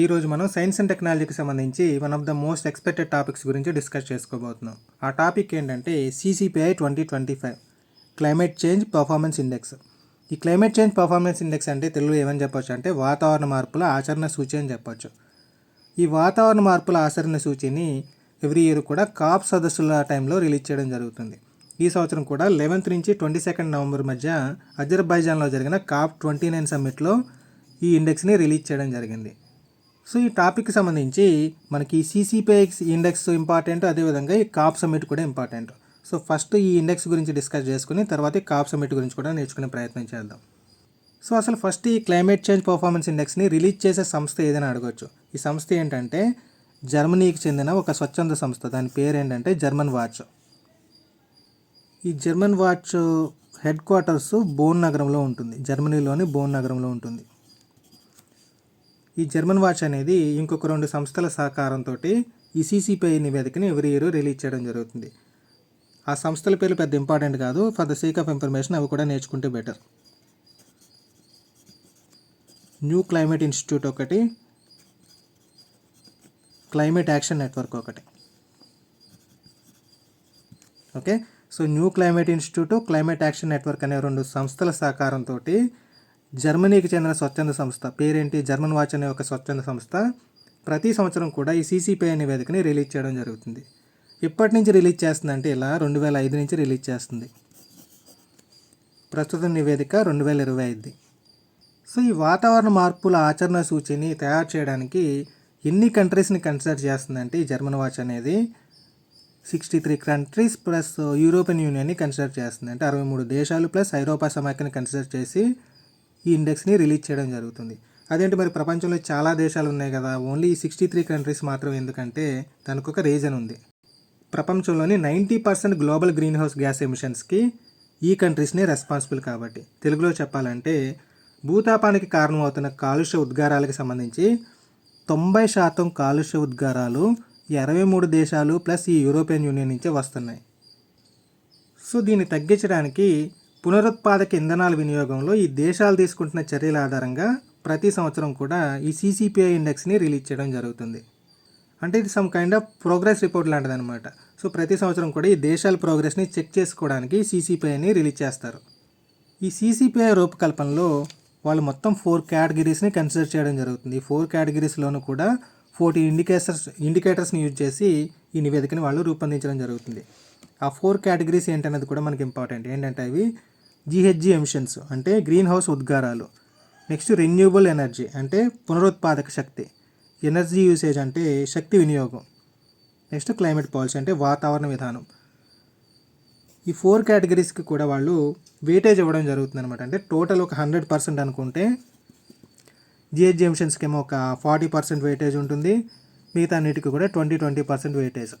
ఈరోజు మనం science and టెక్నాలజీకి సంబంధించి one of the most expected topics గురించి డిస్కస్ చేసుకోబోతున్నాం. ఆ టాపిక్ ఏంటంటే CCPI twenty twenty five climate change performance index ఈ క్లైమేట్ చేంజ్ పర్ఫార్మెన్స్ ఇండెక్స్ అంటే తెలుగులో ఏమని చెప్పొచ్చు అంటే వాతావరణ మార్పుల ఆచరణ సూచి అని చెప్పొచ్చు. ఈ వాతావరణ మార్పుల ఆచరణ సూచిని ఎవ్రీ ఇయర్ కూడా కాప్ సదస్సుల టైంలో రిలీజ్ చేయడం జరుగుతుంది. ఈ సంవత్సరం కూడా లెవెన్త్ నుంచి ట్వంటీ సెకండ్ నవంబర్ మధ్య అజర్బైజాన్లో జరిగిన కాప్ ట్వంటీ నైన్ సమ్మిట్లో ఈ ఇండెక్స్ని రిలీజ్ చేయడం జరిగింది. సో ఈ టాపిక్కి సంబంధించి మనకి సీసీపీఎక్స్ ఇండెక్స్ ఇంపార్టెంట్ అదేవిధంగా ఈ కాప్ సమ్మిట్ కూడా ఇంపార్టెంట్ సో ఫస్ట్ ఈ ఇండెక్స్ గురించి డిస్కస్ చేసుకుని తర్వాత ఈ కాప్ సమ్మిట్ గురించి కూడా నేర్చుకునే ప్రయత్నం చేద్దాం. సో అసలు ఫస్ట్ ఈ క్లైమేట్ చేంజ్ పర్ఫార్మెన్స్ ఇండెక్స్ని రిలీజ్ చేసే సంస్థ ఏదైనా అడగవచ్చు ఈ సంస్థ ఏంటంటే జర్మనీకి చెందిన ఒక స్వచ్ఛంద సంస్థ. దాని పేరు ఏంటంటే జర్మన్ వాచ్ ఈ German watch headquarters Bonn నగరంలో ఉంటుంది. జర్మనీలోని బోన్ నగరంలో ఉంటుంది. ఈ జర్మన్ వాచ్ అనేది ఇంకొక రెండు సంస్థల సహకారంతో ఈ సీసీపై నివేదికని ఎవరి ఇయర్ రిలీజ్ చేయడం జరుగుతుంది. ఆ సంస్థల పేర్లు పెద్ద ఇంపార్టెంట్ కాదు. For the sake of information అవి కూడా నేర్చుకుంటే బెటర్ న్యూ క్లైమేట్ ఇన్స్టిట్యూట్ ఒకటి. క్లైమేట్ యాక్షన్ నెట్వర్క్ ఒకటి. Okay so new climate institute climate action network అనే రెండు సంస్థల సహకారంతో జర్మనీకి చెందిన స్వచ్ఛంద సంస్థ. పేరేంటి? జర్మన్ వాచ్ అనే ఒక స్వచ్ఛంద సంస్థ ప్రతి సంవత్సరం కూడా ఈ సీసీపీఐ నివేదికని రిలీజ్ చేయడం జరుగుతుంది. ఇప్పటి నుంచి రిలీజ్ చేస్తుందంటే ఇలా రెండు వేల ఐదు నుంచి రిలీజ్ చేస్తుంది. ప్రస్తుత నివేదిక రెండు వేల ఇరవై ఐదు. సో ఈ వాతావరణ మార్పుల ఆచరణ సూచిని తయారు చేయడానికి ఎన్ని కంట్రీస్ని కన్సిడర్ చేస్తుందంటే ఈ జర్మన్ వాచ్ అనేది sixty three countries plus European యూనియన్ని consider చేస్తుంది అంటే అరవై మూడు దేశాలు ప్లస్ ఐరోపా సమాఖ్యని కన్సిడర్ చేసి ఈ ఇండెక్స్ని రిలీజ్ చేయడం జరుగుతుంది. అదేంటి మరి ప్రపంచంలో చాలా దేశాలు ఉన్నాయి కదా ఓన్లీ సిక్స్టీ త్రీ కంట్రీస్ మాత్రం ఎందుకంటే దానికి ఒక రీజన్ ఉంది. ప్రపంచంలోని ninety percent global greenhouse gas ఎమిషన్స్కి ఈ కంట్రీస్నే రెస్పాన్సిబుల్ కాబట్టి. తెలుగులో చెప్పాలంటే భూతాపానికి కారణమవుతున్న కాలుష్య ఉద్గారాలకు సంబంధించి తొంభై శాతం కాలుష్య ఉద్గారాలు ఈ అరవై మూడు దేశాలు ప్లస్ ఈ యూరోపియన్ యూనియన్ నుంచే వస్తున్నాయి. సో దీన్ని తగ్గించడానికి పునరుత్పాదక ఇంధనాల వినియోగంలో ఈ దేశాలు తీసుకుంటున్న చర్యల ఆధారంగా ప్రతి సంవత్సరం కూడా ఈ సీసీపీఐ ఇండెక్స్ని రిలీజ్ చేయడం జరుగుతుంది. అంటే ఇది some kind of progress report లాంటిది అనమాట సో ప్రతి సంవత్సరం కూడా ఈ దేశాల ప్రోగ్రెస్ని చెక్ చేసుకోవడానికి సీసీపీఐని రిలీజ్ చేస్తారు. ఈ సీసీపీఐ రూపకల్పనలో వాళ్ళు మొత్తం ఫోర్ కేటగిరీస్ని కన్సిడర్ చేయడం జరుగుతుంది. ఈ ఫోర్ కేటగిరీస్లోనూ కూడా ఫోర్టీ ఇండికేటర్స్ ఇండికేటర్స్ని యూజ్ చేసి ఈ నివేదికని వాళ్ళు రూపొందించడం జరుగుతుంది. ఆ ఫోర్ కేటగిరీస్ ఏంటనేది కూడా మనకి ఇంపార్టెంట్ ఏంటంటే అవి జిహెచ్జి ఎమిషన్స్ అంటే గ్రీన్ హౌస్ ఉద్గారాలు. నెక్స్ట్ రెన్యూబుల్ ఎనర్జీ అంటే పునరుత్పాదక శక్తి. ఎనర్జీ యూసేజ్ అంటే శక్తి వినియోగం. నెక్స్ట్ క్లైమేట్ పాలసీ అంటే వాతావరణ విధానం. ఈ ఫోర్ కేటగిరీస్కి కూడా వాళ్ళు వెయిటేజ్ ఇవ్వడం జరుగుతుంది అనమాట అంటే టోటల్ ఒక హండ్రెడ్ పర్సెంట్ అనుకుంటే జిహెచ్ ఎమిషన్స్కి ఏమో ఒక ఫార్టీ పర్సెంట్ వెయిటేజ్ ఉంటుంది. మిగతా అన్నిటికీ కూడా twenty twenty percent weightage.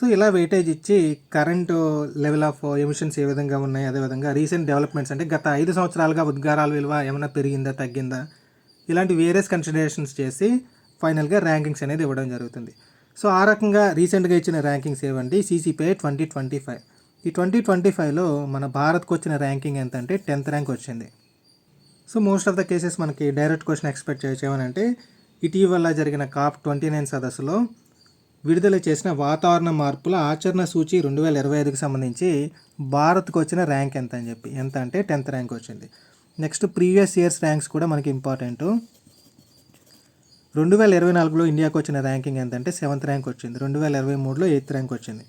So ఇలా వెయిటేజ్ ఇచ్చి కరెంటు లెవెల్ ఆఫ్ ఎమిషన్స్ ఏ విధంగా ఉన్నాయి అదేవిధంగా రీసెంట్ డెవలప్మెంట్స్ అంటే గత ఐదు సంవత్సరాలుగా ఉద్గారాల విలువ ఏమైనా పెరిగిందా తగ్గిందా? ఇలాంటి వేరియస్ కన్సిడరేషన్స్ చేసి ఫైనల్గా ర్యాంకింగ్స్ అనేది ఇవ్వడం జరుగుతుంది. సో ఆ రకంగా రీసెంట్గా ఇచ్చిన ర్యాంకింగ్స్ ఏవండి? సీసీపీఐ ట్వంటీ ట్వంటీ ఫైవ్ ఈ ట్వంటీ ట్వంటీ ఫైవ్లో మన భారత్కు వచ్చిన ర్యాంకింగ్ ఎంత అంటే టెన్త్ ర్యాంక్ వచ్చింది. So most of the cases మనకి డైరెక్ట్ క్వశ్చన్ ఎక్స్పెక్ట్ చేయొచ్చు. ఏమనంటే ఇటీవల జరిగిన కాప్ ట్వంటీ నైన్ సదస్సులో విడుదల చేసిన వాతావరణ మార్పుల ఆచరణ సూచి రెండు వేల ఇరవై ఐదుకి సంబంధించి భారత్కు వచ్చిన ర్యాంక్ ఎంత అని చెప్పి. ఎంత అంటే టెన్త్ ర్యాంక్ వచ్చింది. నెక్స్ట్ ప్రీవియస్ ఇయర్స్ ర్యాంక్స్ కూడా మనకి ఇంపార్టెంట్. రెండు వేల ఇరవై నాలుగులో ఇండియాకు వచ్చిన ర్యాంకింగ్ ఎంతంటే సెవెంత్ ర్యాంక్ వచ్చింది. రెండు వేల ఇరవై మూడులో ఎయిత్ ర్యాంక్ వచ్చింది.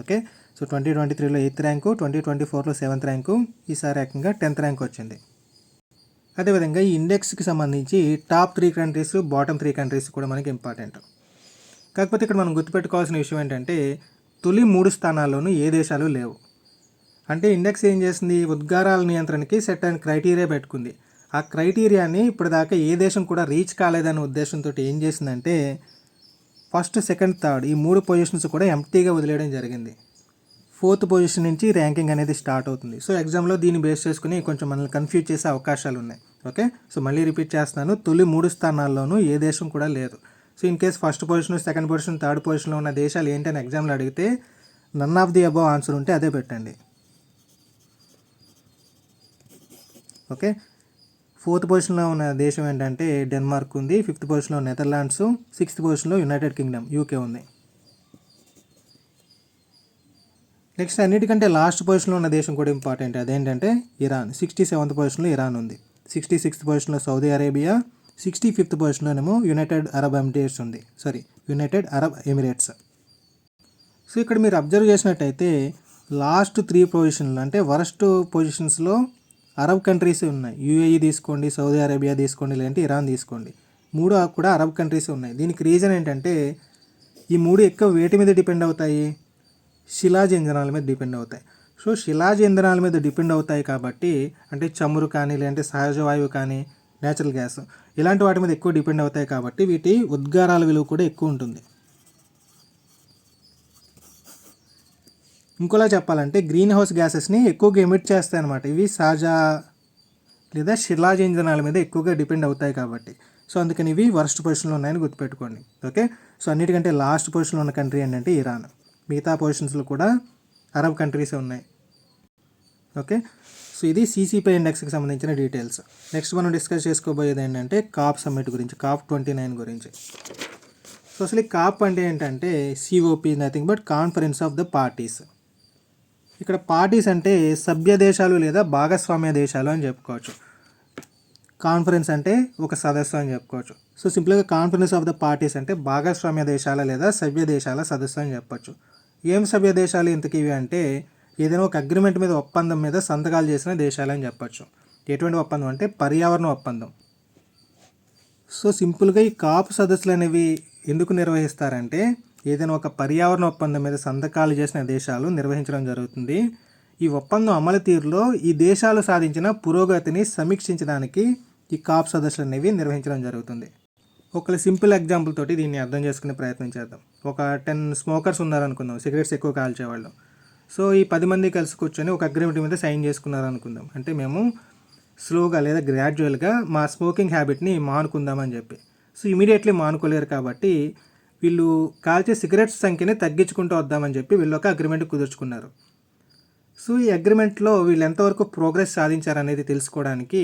ఓకే? సో ట్వంటీ ట్వంటీ త్రీలో ఎయిత్ ర్యాంకు ట్వంటీ ట్వంటీ ఫోర్లో సెవెంత్ ర్యాంకు ఈసారి ఏకంగా టెన్త్ ర్యాంక్ వచ్చింది. అదేవిధంగా ఈ ఇండెక్స్కి సంబంధించి top three countries bottom three countries కూడా మనకి ఇంపార్టెంట్. కాకపోతే ఇక్కడ మనం గుర్తుపెట్టుకోవాల్సిన విషయం ఏంటంటే తొలి మూడు స్థానాల్లోనూ ఏ దేశాలు లేవు. అంటే ఇండెక్స్ ఏం చేసింది? ఉద్గారాల నియంత్రణకి సెట్ అయిన క్రైటీరియా పెట్టుకుంది. ఆ క్రైటీరియాని ఇప్పటిదాకా ఏ దేశం కూడా రీచ్ కాలేదనే ఉద్దేశంతో ఏం చేసిందంటే ఫస్ట్ సెకండ్ థర్డ్ ఈ మూడు పొజిషన్స్ కూడా ఎంటీగా వదిలేయడం జరిగింది. ఫోర్త్ పొజిషన్ నుంచి ర్యాంకింగ్ అనేది స్టార్ట్ అవుతుంది. సో ఎగ్జామ్లో దీన్ని బేస్ చేసుకుని కొంచెం మనల్ని కన్ఫ్యూజ్ చేసే అవకాశాలు ఉన్నాయి. ఓకే? సో మళ్ళీ రిపీట్ చేస్తున్నాను. తొలి మూడు స్థానాల్లోనూ ఏ దేశం కూడా లేదు. So in case first position second position third పొజిషన్లో ఉన్న దేశాలు ఏంటని ఎగ్జామ్లో అడిగితే none of the above answer ఉంటే అదే పెట్టండి. ఓకే ఫోర్త్ పొజిషన్లో ఉన్న దేశం ఏంటంటే డెన్మార్క్ ఉంది. ఫిఫ్త్ పొజిషన్లో నెదర్లాండ్స్ సిక్స్త్ పొజిషన్లో యునైటెడ్ కింగ్డమ్ యూకే ఉంది. నెక్స్ట్ అన్నిటికంటే లాస్ట్ పొజిషన్లో ఉన్న దేశం కూడా ఇంపార్టెంట్ అదేంటంటే ఇరాన్ సిక్స్టీ సెవెంత్ పొజిషన్లో ఇరాన్ ఉంది. సిక్స్టీ సిక్స్త్ పొజిషన్లో సౌదీ అరేబియా సిక్స్టీ ఫిఫ్త్ పొజిషన్లోనేమో యునైటెడ్ అరబ్ ఎమిరేట్స్ ఉంది. Sorry United Arab Emirates. So ఇక్కడ మీరు అబ్జర్వ్ చేసినట్టయితే లాస్ట్ త్రీ పొజిషన్లు అంటే వరస్ట్ పొజిషన్స్లో అరబ్ కంట్రీస్ ఉన్నాయి. యూఏఈ తీసుకోండి సౌదీ అరేబియా తీసుకోండి లేదంటే ఇరాన్ తీసుకోండి. మూడు కూడా అరబ్ కంట్రీస్ ఉన్నాయి. దీనికి రీజన్ ఏంటంటే ఈ మూడు ఎక్కువ వేటి మీద డిపెండ్ అవుతాయి? శిలాజ ఇంధనాల మీద డిపెండ్ అవుతాయి. సో శిలాజ ఇంధనాల మీద డిపెండ్ అవుతాయి కాబట్టి అంటే చమురు కానీ లేదంటే సహజ వాయువు కానీ న్యాచురల్ గ్యాస్. ఇలాంటి వాటి మీద ఎక్కువ డిపెండ్ అవుతాయి కాబట్టి వీటి ఉద్గారాల విలువ కూడా ఎక్కువ ఉంటుంది. ఇంకోలా చెప్పాలంటే గ్రీన్ హౌస్ గ్యాసెస్ని ఎక్కువగా ఎమిట్ చేస్తాయి అన్నమాట. ఇవి సహజ లేదా శిలాజ ఇంధనాల మీద ఎక్కువగా డిపెండ్ అవుతాయి కాబట్టి. సో అందుకని ఇవి వర్స్ట్ పొజిషన్లో ఉన్నాయని గుర్తుపెట్టుకోండి. ఓకే? సో అన్నిటికంటే లాస్ట్ పొజిషన్లో ఉన్న కంట్రీ ఏంటంటే ఇరాన్. మిగతా పొజిషన్స్లో కూడా అరబ్ కంట్రీసే ఉన్నాయి. ఓకే? సో ఇది సీసీపై ఇండెక్స్కి సంబంధించిన డీటెయిల్స్ నెక్స్ట్ మనం డిస్కస్ చేసుకోబోయేది ఏంటంటే కాప్ సమ్మిట్ గురించి కాప్ ట్వంటీ నైన్ గురించి. సో అసలు ఈ కాప్ అంటే ఏంటంటే COP nothing but conference of the parties ఇక్కడ పార్టీస్ అంటే సభ్య దేశాలు లేదా భాగస్వామ్య దేశాలు అని చెప్పుకోవచ్చు. కాన్ఫరెన్స్ అంటే ఒక సదస్సు అని చెప్పుకోవచ్చు. సో సింపుల్గా కాన్ఫరెన్స్ ఆఫ్ ద పార్టీస్ అంటే భాగస్వామ్య దేశాల లేదా సభ్య దేశాల సదస్సు అని చెప్పచ్చు. ఏం సభ్య దేశాలు ఇంతకీ ఇవి అంటే ఏదైనా ఒక అగ్రిమెంట్ మీద ఒప్పందం మీద సంతకాలు చేసిన దేశాలని చెప్పచ్చు. ఎటువంటి ఒప్పందం అంటే పర్యావరణ ఒప్పందం. సో సింపుల్గా ఈ కాపు సదస్సులు అనేవి ఎందుకు నిర్వహిస్తారంటే ఏదైనా ఒక పర్యావరణ ఒప్పందం మీద సంతకాలు చేసిన దేశాలు నిర్వహించడం జరుగుతుంది. ఈ ఒప్పందం అమలు తీరులో ఈ దేశాలు సాధించిన పురోగతిని సమీక్షించడానికి ఈ కాప్ సదస్సులు అనేవి నిర్వహించడం జరుగుతుంది. ఒక సింపుల్ ఎగ్జాంపుల్ తోటి దీన్ని అర్థం చేసుకునే ప్రయత్నం చేద్దాం. ఒక టెన్ స్మోకర్స్ ఉన్నారనుకుందాం. సిగరెట్స్ ఎక్కువ కాల్చేవాళ్ళు. సో ఈ పది మంది కలిసి కూర్చొని ఒక అగ్రిమెంట్ మీద సైన్ చేసుకున్నారు అనుకుందాం అంటే మేము స్లోగా లేదా గ్రాడ్యువల్గా మా స్మోకింగ్ హ్యాబిట్ని మానుకుందామని చెప్పి. సో ఇమీడియట్లీ మానుకోలేరు కాబట్టి వీళ్ళు కాల్చే సిగరెట్స్ సంఖ్యని తగ్గించుకుంటూ వద్దామని చెప్పి వీళ్ళు ఒక అగ్రిమెంట్ కుదుర్చుకున్నారు. సో ఈ అగ్రిమెంట్లో వీళ్ళు ఎంతవరకు ప్రోగ్రెస్ సాధించారనేది తెలుసుకోవడానికి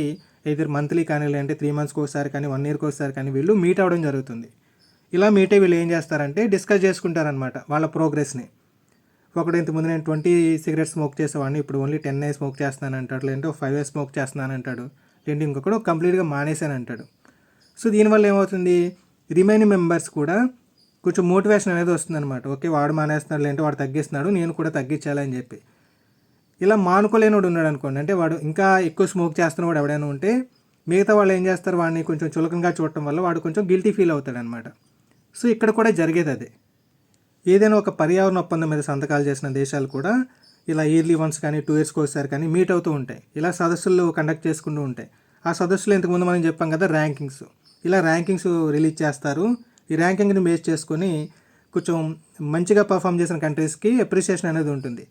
ఇద్దరు మంత్లీ కానీ లేదంటే త్రీ మంత్స్కి ఒకసారి కానీ వన్ ఇయర్కి ఒకసారి కానీ వీళ్ళు మీట్ అవ్వడం జరుగుతుంది. ఇలా మీట్ అయ్యి వీళ్ళు ఏం చేస్తారంటే డిస్కస్ చేసుకుంటారనమాట వాళ్ళ ప్రోగ్రెస్ని. ఒకడు ఇంతకుముందు నేను ట్వంటీ సిగరెట్స్ స్మోక్ చేసేవాడిని ఇప్పుడు ఓన్లీ టెన్ ఏ స్మోక్ చేస్తున్నాను అంటాడు లేదంటే ఒక ఫైవ్ ఏ స్మోక్ చేస్తున్నాను అంటాడు లేదంటే ఇంకొకడు కంప్లీట్గా మానేశాను అంటాడు సో దీనివల్ల ఏమవుతుంది? రిమైనింగ్ మెంబర్స్ కూడా కొంచెం మోటివేషన్ అనేది వస్తుందన్నమాట. ఓకే వాడు మానేస్తున్నాడు లేదంటే వాడు తగ్గిస్తున్నాడు నేను కూడా తగ్గించాలని చెప్పి. ఇలా మానుకోలేనివాడు ఉన్నాడు అనుకోండి అంటే వాడు ఇంకా ఎక్కువ స్మోక్ చేస్తున్నవాడు ఎవడైనా ఉంటే మిగతా వాళ్ళు ఏం చేస్తారు? వాడిని కొంచెం చులకంగా చూడటం వల్ల వాడు కొంచెం గిల్టీ ఫీల్ అవుతాడు అనమాట సో ఇక్కడ కూడా జరిగేది అదే. ఏదైనా ఒక పర్యావరణ ఒప్పందం మీద సంతకాలు చేసిన దేశాలు కూడా ఇలా ఇయర్లీ వన్స్ కానీ టూ ఇయర్స్కి ఒకసారి కానీ మీట్ అవుతూ ఉంటాయి. ఇలా సదస్సులు కండక్ట్ చేసుకుంటూ ఉంటాయి. ఆ సదస్సులో ఇంతకుముందు మనం చెప్పాం కదా ర్యాంకింగ్స్ ఇలా ర్యాంకింగ్స్ రిలీజ్ చేస్తారు. ఈ ర్యాంకింగ్ని బేస్ చేసుకొని కొంచెం మంచిగా పర్ఫామ్ చేసిన కంట్రీస్కి అప్రిసియేషన్ అనేది ఉంటుంది.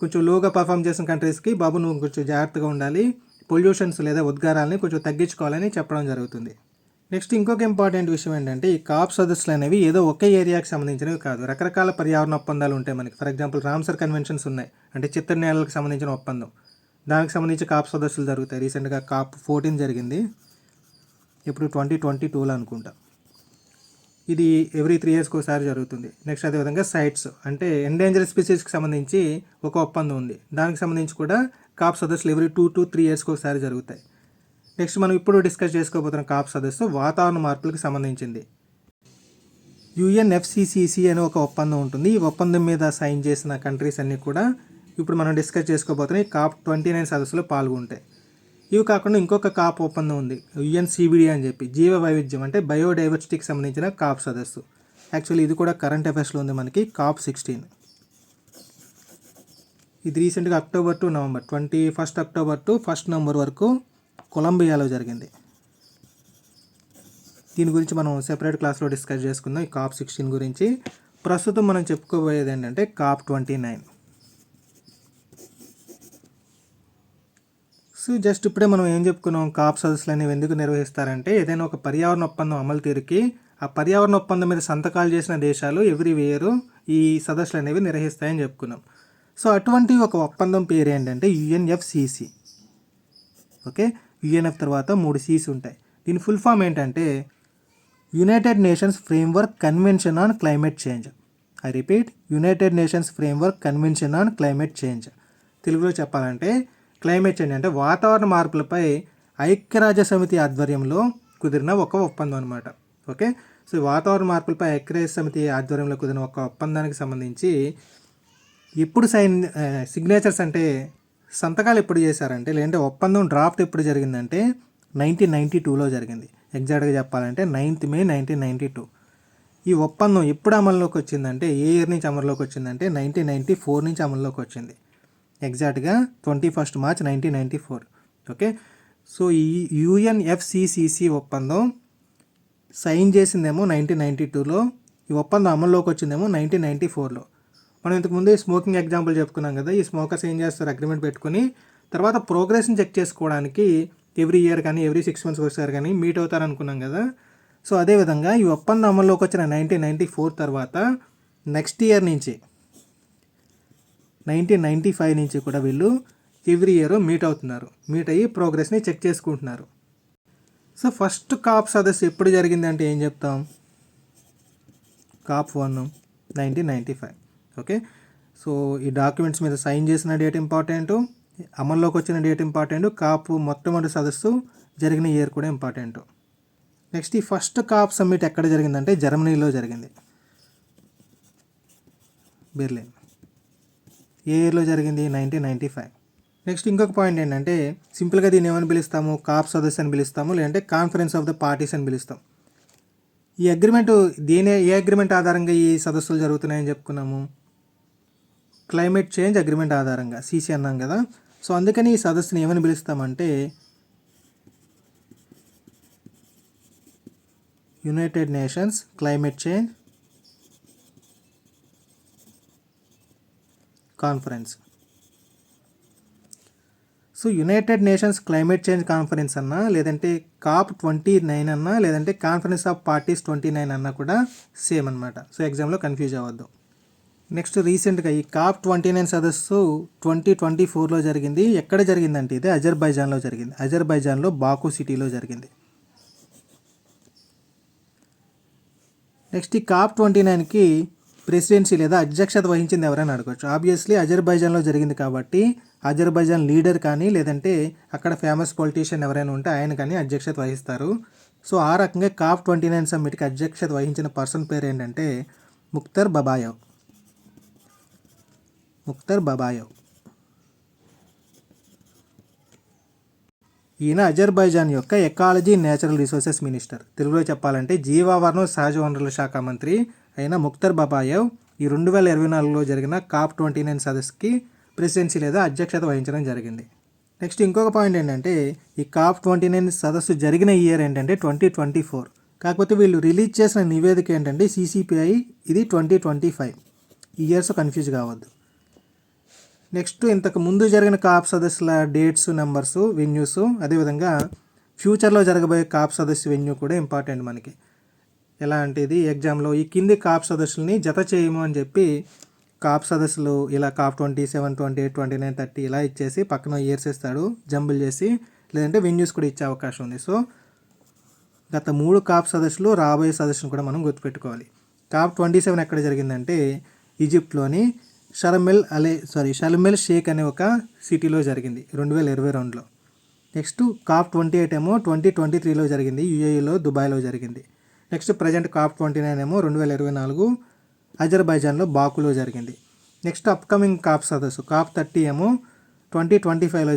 కొంచెం లోగా పర్ఫామ్ చేసిన కంట్రీస్కి బాబు నువ్వు కొంచెం జాగ్రత్తగా ఉండాలి. పొల్యూషన్స్ లేదా ఉద్గారాలని కొంచెం తగ్గించుకోవాలని చెప్పడం జరుగుతుంది. నెక్స్ట్ ఇంకొక ఇంపార్టెంట్ విషయం ఏంటంటే ఈ కాప్ సదస్సులు అనేవి ఏదో ఒకే ఏరియాకి సంబంధించినవి కాదు. రకరకాల పర్యావరణ ఒప్పందాలు ఉంటాయి మనకి. ఫర్ ఎగ్జాంపుల్ రామ్సర్ కన్వెన్షన్స్ ఉన్నాయి. అంటే చిత్తడి నేలలకు సంబంధించిన ఒప్పందం. దానికి సంబంధించి కాప్ సదస్సులు జరుగుతాయి. రీసెంట్గా కాప్ ఫోర్టీన్ జరిగింది. ఇప్పుడు ట్వంటీ ట్వంటీ టూలో అనుకుంటా. ఇది ఎవ్రీ త్రీ ఇయర్స్కి ఒకసారి జరుగుతుంది. నెక్స్ట్ అదేవిధంగా సైట్స్ అంటే ఎండేంజర్ స్పీసీస్కి సంబంధించి ఒక ఒప్పందం ఉంది. దానికి సంబంధించి కూడా కాప్ సదస్సులు ఎవ్రీ టూ టు త్రీ ఇయర్స్కి ఒకసారి జరుగుతాయి. నెక్స్ట్ మనం ఇప్పుడు డిస్కస్ చేసుకోబోతున్న కాప్ సదస్సు వాతావరణ మార్పులకు సంబంధించింది. యుఎన్ఎఫ్సిసిసి అనే ఒక ఒప్పందం ఉంటుంది. ఈ ఒప్పందం మీద సైన్ చేసిన కంట్రీస్ అన్నీ కూడా ఇప్పుడు మనం డిస్కస్ చేసుకోబోతున్నాయి. కాప్ ట్వంటీ నైన్ సదస్సులో పాల్గొంటాయి ఇవి కాకుండా ఇంకొక కాప్ ఒప్పందం ఉంది. యుఎన్సిబిడి అని చెప్పి. జీవ వైవిధ్యం అంటే బయోడైవర్సిటీకి సంబంధించిన కాప్ సదస్సు. యాక్చువల్లీ ఇది కూడా కరెంట్ అఫైర్స్లో ఉంది మనకి. COP sixteen. ఇది రీసెంట్గా October to November. Twenty first October to first November వరకు కొలంబియాలో జరిగింది. దీని గురించి మనం సెపరేట్ క్లాస్లో డిస్కస్ చేసుకుందాం. ఈ కాప్ సిక్స్టీన్ గురించి. ప్రస్తుతం మనం చెప్పుకోబోయేది ఏంటంటే COP twenty nine. So just ఇప్పుడే మనం ఏం చెప్పుకున్నాం? కాప్ సదస్సులు అనేవి ఎందుకు నిర్వహిస్తారంటే ఏదైనా ఒక పర్యావరణ ఒప్పందం అమలు తీరుకి ఆ పర్యావరణ ఒప్పందం మీద సంతకాలు చేసిన దేశాలు ఎవ్రీ ఇయర్ ఈ సదస్సులు అనేవి నిర్వహిస్తాయని చెప్పుకున్నాం. సో అటువంటి ఒక ఒప్పందం పేరు ఏంటంటే యుఎన్ఎఫ్సిసి. ఓకే? యుఎన్ఎఫ్ తర్వాత మూడు సీస్ ఉంటాయి. దీని ఫుల్ ఫామ్ ఏంటంటే United Nations framework convention on climate change I repeat United Nations framework convention on climate change తెలుగులో చెప్పాలంటే క్లైమేట్ చేంజ్ అంటే వాతావరణ మార్పులపై ఐక్యరాజ్య సమితి ఆధ్వర్యంలో కుదిరిన ఒక ఒప్పందం అనమాట ఓకే? సో వాతావరణ మార్పులపై ఐక్యరాజ్య సమితి ఆధ్వర్యంలో కుదిరిన ఒక ఒప్పందానికి సంబంధించి ఎప్పుడు సైన్ సిగ్నేచర్స్ అంటే సంతకాలు ఎప్పుడు చేశారంటే లేదంటే ఒప్పందం డ్రాఫ్ట్ ఎప్పుడు జరిగిందంటే నైన్టీన్ నైంటీ టూలో జరిగింది. ఎగ్జాక్ట్గా చెప్పాలంటే ninth May nineteen ninety two. ఈ ఒప్పందం ఎప్పుడు అమల్లోకి వచ్చిందంటే ఏ ఇయర్ నుంచి అమల్లోకి వచ్చిందంటే నైన్టీన్ నైంటీ ఫోర్ నుంచి అమల్లోకి వచ్చింది. ఎగ్జాక్ట్గా twenty first March nineteen ninety four. Okay? So ఈ యుఎన్ఎఫ్సిసిసి ఒప్పందం సైన్ చేసిందేమో నైన్టీన్ నైంటీ టూలో. ఈ ఒప్పందం అమల్లోకి వచ్చిందేమో నైన్టీన్ నైంటీ ఫోర్లో. మనం ఇంతకుముందు ఈ స్మోకింగ్ ఎగ్జాంపుల్ చెప్పుకున్నాం కదా ఈ స్మోకర్స్ ఏం చేస్తారు? అగ్రిమెంట్ పెట్టుకొని తర్వాత ప్రోగ్రెస్ని చెక్ చేసుకోవడానికి ఎవ్రీ ఇయర్ కానీ ఎవ్రీ సిక్స్ మంత్స్కి ఒకసారి కానీ మీట్ అవుతారు అనుకున్నాం కదా. సో అదేవిధంగా ఈ ఒప్పందం అమల్లోకి వచ్చిన నైన్టీన్ నైంటీ ఫోర్ తర్వాత నెక్స్ట్ ఇయర్ నుంచి నైన్టీన్ నైంటీ ఫైవ్ నుంచి కూడా వీళ్ళు ఎవ్రీ ఇయర్ మీట్ అవుతున్నారు. మీట్ అయ్యి ప్రోగ్రెస్ని చెక్ చేసుకుంటున్నారు. సో ఫస్ట్ కాప్ సదస్సు ఎప్పుడు జరిగింది అంటే ఏం చెప్తాం? COP one nineteen ninety five okay? So ఈ డాక్యుమెంట్స్ మీద సైన్ చేసిన డేట్ ఇంపార్టెంట్ అమల్లోకి వచ్చిన డేట్ ఇంపార్టెంట్ కాప్ మొట్టమొదటి సదస్సు జరిగిన ఇయర్ కూడా ఇంపార్టెంట్. నెక్స్ట్ ఈ ఫస్ట్ కాప్ సమ్మిట్ ఎక్కడ జరిగిందంటే జర్మనీలో జరిగింది. బెర్లిన్. ఏ ఇయర్లో జరిగింది? Nineteen ninety five. నెక్స్ట్ ఇంకొక పాయింట్ ఏంటంటే సింపుల్గా దీన్ని ఏమని పిలుస్తాము? కాప్ సదస్సు అని పిలుస్తాము లేదంటే కాన్ఫరెన్స్ ఆఫ్ ద పార్టీస్ అని పిలుస్తాం. ఈ అగ్రిమెంట్ దేని ఏ అగ్రిమెంట్ ఆధారంగా ఈ సదస్సులు జరుగుతున్నాయని చెప్పుకున్నాము? క్లైమేట్ చేంజ్ అగ్రిమెంట్ ఆధారంగా సీసీ అన్నాం కదా. సో అందుకని ఈ సదస్సుని ఏమని పిలుస్తామంటే United Nations climate change conference so United Nations climate change conference అన్నా లేదంటే కాప్ ట్వంటీ నైన్ అన్నా లేదంటే conference of parties twenty nine అన్నా కూడా సేమ్ అనమాట సో ఎగ్జామ్లో కన్ఫ్యూజ్ అవ్వద్దు. నెక్స్ట్ రీసెంట్గా ఈ కాప్ ట్వంటీ నైన్ సదస్సు ట్వంటీ ట్వంటీ ఫోర్లో జరిగింది. ఎక్కడ జరిగిందంటే ఇది అజర్బైజాన్లో జరిగింది. అజర్బైజాన్లో బాకు సిటీలో జరిగింది. నెక్స్ట్ ఈ కాప్ ట్వంటీ నైన్కి ప్రెసిడెన్సీ లేదా అధ్యక్షత వహించింది ఎవరైనా అడగచ్చు. ఆబ్వియస్లీ అజర్బైజాన్లో జరిగింది కాబట్టి అజర్బైజాన్ లీడర్ కానీ లేదంటే అక్కడ ఫేమస్ పొలిటీషియన్ ఎవరైనా ఉంటే ఆయన కానీ అధ్యక్షత వహిస్తారు. సో ఆ రకంగా కాప్ ట్వంటీ నైన్ సమ్మిట్కి అధ్యక్షత వహించిన పర్సన్ పేరు ఏంటంటే ముక్తర్ బబాయవ్. ముక్తర్ బబాయవ్. ఈయన అజర్బైజాన్ యొక్క ఎకాలజీ నేచురల్ రిసోర్సెస్ మినిస్టర్. తెలుగులో చెప్పాలంటే జీవావరణం సహజ వనరుల శాఖ మంత్రి అయిన ముక్తర్ బబాయవ్ ఈ రెండు వేల ఇరవై నాలుగులో జరిగిన కాప్ ట్వంటీ నైన్ సదస్సుకి ప్రెసిడెన్సీ లేదా అధ్యక్షత వహించడం జరిగింది. నెక్స్ట్ ఇంకొక పాయింట్ ఏంటంటే ఈ కాప్ ట్వంటీ నైన్ సదస్సు జరిగిన ఇయర్ ఏంటంటే ట్వంటీ ట్వంటీ ఫోర్. కాకపోతే వీళ్ళు రిలీజ్ చేసిన నివేదిక ఏంటంటే సీసీపీఐ ఇది twenty twenty five. Years confuse కావద్దు. నెక్స్ట్ ఇంతకు ముందు జరిగిన కాప్ సదస్సుల డేట్స్ నెంబర్స్ వెన్యూస్ అదేవిధంగా ఫ్యూచర్లో జరగబోయే కాప్ సదస్సు వెన్యూ కూడా ఇంపార్టెంట్ మనకి. ఎలా అంటే ఇది ఎగ్జామ్లో ఈ కింది కాప్ సదస్సులని జత చేయము అని చెప్పి కాప్ సదస్సులు ఇలా COP twenty seven twenty eight twenty nine thirty ఇలా ఇచ్చేసి పక్కన ఇయర్స్ ఇస్తాడు జంబుల్ చేసి లేదంటే వెన్యూస్ కూడా ఇచ్చే అవకాశం ఉంది. సో గత మూడు కాప్ సదస్సులు రాబోయే సదస్సును కూడా మనం గుర్తుపెట్టుకోవాలి. కాప్ ట్వంటీ సెవెన్ ఎక్కడ జరిగిందంటే ఈజిప్ట్లోని షర్మెల్ అలే సారీ షర్మెల్ షేక్ అనే ఒక సిటీలో జరిగింది రెండు వేల ఇరవై రెండులో. నెక్స్ట్ కాప్ ట్వంటీ ఎయిట్ ఏమో ట్వంటీ ట్వంటీ త్రీలో జరిగింది యూఏఈలో దుబాయ్లో జరిగింది. Next present COP twenty nine ఏమో రెండు వేల ఇరవై నాలుగు అజర్బైజాన్లో బాకులో జరిగింది. నెక్స్ట్ అప్కమింగ్ కాప్ సదస్సు కాప్ థర్టీ ఏమో ట్వంటీ ట్వంటీ ఫైవ్లో